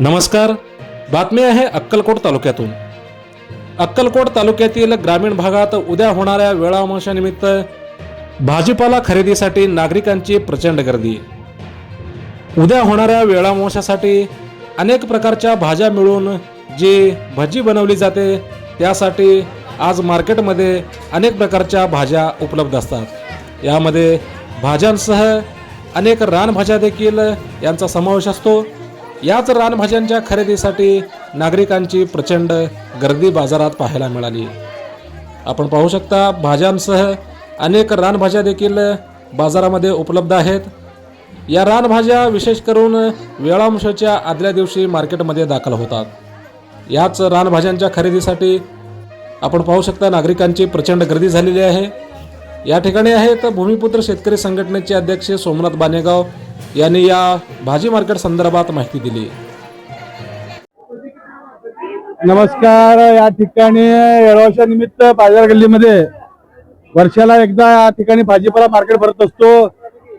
नमस्कार. बातमी आहे अक्कलकोट तालुक्यातून. अक्कलकोट तालुक्यातील ग्रामीण भागात उद्या होणाऱ्या वेळावंशानिमित्त भाजीपाला खरेदीसाठी नागरिकांची प्रचंड गर्दी. उद्या होणाऱ्या वेळावंशासाठी अनेक प्रकारच्या भाज्या मिळून जी भजी बनवली जाते त्यासाठी आज मार्केटमध्ये अनेक प्रकारच्या भाज्या उपलब्ध असतात. यामध्ये भाज्यांसह अनेक रानभाज्या देखील यांचा समावेश असतो. याच रानभाज्यांच्या खरेदीसाठी नागरिकांची प्रचंड गर्दी बाजारात पाहायला मिळाली. आपण पाहू शकता भाज्यांसह अनेक रानभाज्या देखील बाजारामध्ये उपलब्ध आहेत. या रानभाज्या विशेष करून वेळांशाच्या आदल्या दिवशी मार्केटमध्ये दाखल होतात. याच रानभाज्यांच्या खरेदीसाठी आपण पाहू शकता नागरिकांची प्रचंड गर्दी झालेली आहे. या ठिकाणी आहेत भूमिपुत्र शेतकरी संघटनेचे अध्यक्ष सोमनाथ बानेगाव यांनी या भाजी मार्केट संदर्भात माहिती दिली. नमस्कार. या ठिकाणी येळवाशा निमित्त बाजार गल्लीमध्ये वर्षाला एकदा या ठिकाणी भाजीपाला मार्केट भरत असतो.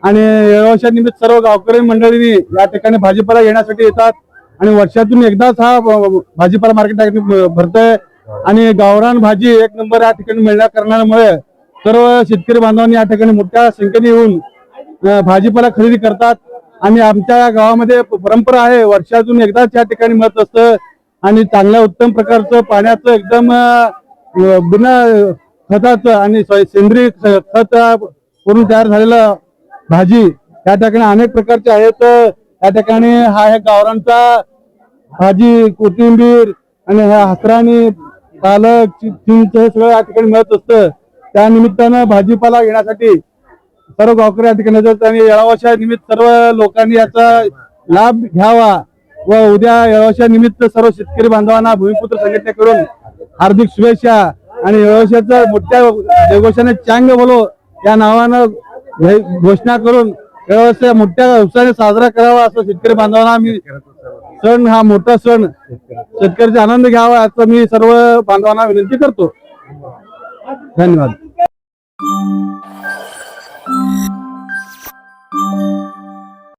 आणि येळवाशा निमित्त सर्व गावकरी मंडळींनी या ठिकाणी भाजीपाला घेण्यासाठी येतात. आणि वर्षातून एकदाच हा भाजीपाला मार्केट भरत आहे भरतोय. आणि गावरान भाजी एक नंबर या ठिकाणी मिळण्या करण्यामुळे सर्व शेतकरी बांधवांनी या ठिकाणी मोठ्या संख्येने येऊन भाजीपाला खरेदी करतात. आणि आमच्या या गावामध्ये परंपरा आहे वर्षातून एकदाच या ठिकाणी मिळत असतं. आणि चांगल्या उत्तम प्रकारचं पाण्याचं एकदम बिना खताचं आणि सेंद्रिय खत करून तयार झालेलं भाजी या ठिकाणी अनेक प्रकारचे आहेत. या ठिकाणी हा आहे गावरांचा भाजी कोथिंबीर आणि ह्या हसराणी पालक चिंच हे सगळं या ठिकाणी मिळत असतं. त्या निमित्तानं भाजीपाला घेण्यासाठी सर्व गावकरी या आणि येळावाच्या निमित्त सर्व लोकांनी याचा लाभ घ्यावा व उद्या येळावाच्या निमित्त सर्व शेतकरी बांधवांना भूमिपुत्र संघटनेकडून हार्दिक शुभेच्छा आणि येळावशाचं मोठ्या जयघोषाने चांग बोलो या नावानं घोषणा करून येळावशा मोठ्या उत्साहाने साजरा करावा असं शेतकरी बांधवांना मी सण हा मोठा सण शेतकऱ्याचा आनंद घ्यावा असं मी सर्व बांधवांना विनंती करतो. धन्यवाद.